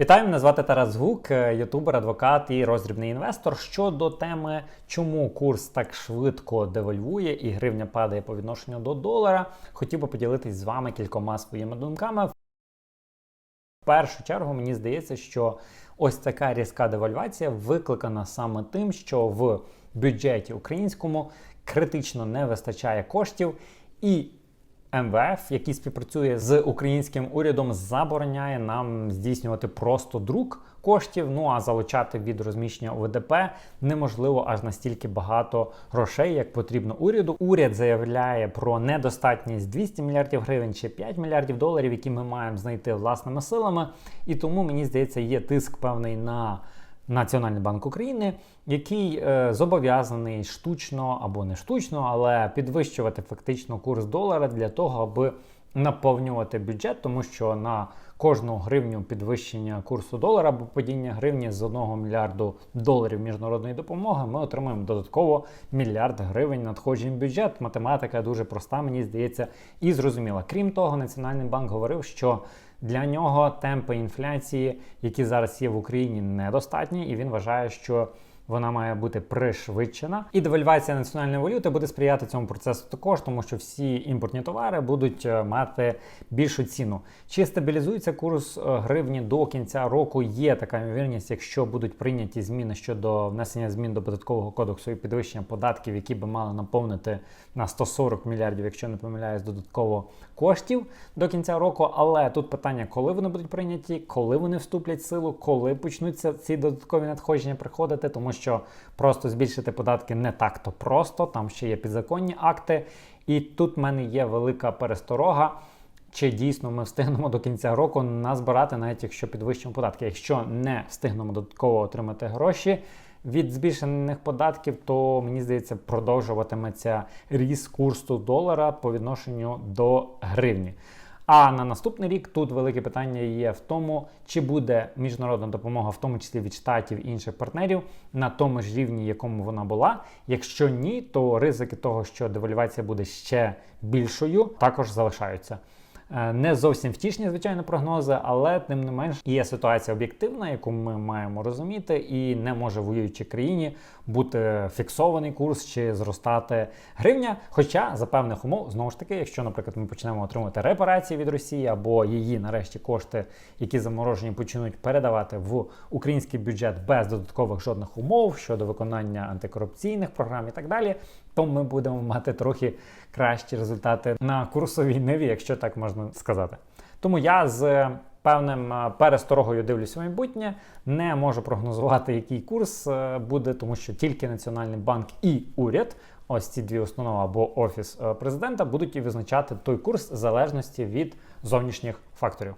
Вітаю, мене звати Тарас Гук, е, ютубер, адвокат і роздрібний інвестор. Щодо теми, чому курс так швидко девальвує і гривня падає по відношенню до долара, хотів би поділитись з вами кількома своїми думками. В першу чергу мені здається, що ось така різка девальвація викликана саме тим, що в бюджеті українському критично не вистачає коштів і. МВФ, який співпрацює з українським урядом, забороняє нам здійснювати просто друк коштів. Ну а залучати від розміщення ОВДП неможливо аж настільки багато грошей, як потрібно уряду. Уряд заявляє про недостатність 200 мільярдів гривень чи 5 мільярдів доларів, які ми маємо знайти власними силами. І тому мені здається, є тиск певний на. Національний банк України, який е, зобов'язаний штучно або не штучно, але підвищувати фактично курс долара для того, аби наповнювати бюджет, тому що на кожну гривню підвищення курсу долара або падіння гривні з 1 мільярду доларів міжнародної допомоги ми отримаємо додатково мільярд гривень надходжень в бюджет. Математика дуже проста, мені здається, і зрозуміла. Крім того, Національний банк говорив, що для нього темпи інфляції, які зараз є в Україні, недостатні, і він вважає, що вона має бути пришвидшена. І девальвація національної валюти буде сприяти цьому процесу також, тому що всі імпортні товари будуть е, мати більшу ціну. Чи стабілізується курс е, гривні до кінця року? Є така ймовірність, якщо будуть прийняті зміни щодо внесення змін до податкового кодексу і підвищення податків, які би мали наповнити на 140 мільярдів, якщо не помиляюсь, додатково коштів до кінця року. Але тут питання, коли вони будуть прийняті, коли вони вступлять в силу, коли почнуться ці додаткові надходження приходити, тому просто збільшити податки не так-то просто, там ще є підзаконні акти. І тут в мене є велика пересторога. Чи дійсно ми встигнемо до кінця року назбирати, навіть якщо підвищимо податки. Якщо не встигнемо додатково отримати гроші від збільшених податків, то мені здається, продовжуватиметься ріст курсу долара по відношенню до гривні. А на наступний рік тут велике питання є в тому, чи буде міжнародна допомога, в тому числі від штатів і інших партнерів, на тому ж рівні, якому вона була. Якщо ні, то ризики того, що девальвація буде ще більшою, також залишаються. Е, Не зовсім втішні, звичайно, прогнози, але тим не менш є ситуація об'єктивна, яку ми маємо розуміти, і не може в воюючій країні бути фіксований курс чи зростати гривня. Хоча за певних умов, знову ж таки, якщо, наприклад, ми почнемо отримувати репарації від Росії або її нарешті кошти, які заморожені, почнуть передавати в український бюджет без додаткових жодних умов щодо виконання антикорупційних програм і так далі, то ми будемо мати трохи кращі результати на курсовій ниві, якщо так можна сказати. Тому я з певним е, пересторогою дивлюся в майбутнє, не можу прогнозувати, який курс е, буде, тому що тільки Національний банк і уряд, ось ці дві установи або офіс е, президента, будуть і визначати той курс в залежності від зовнішніх факторів.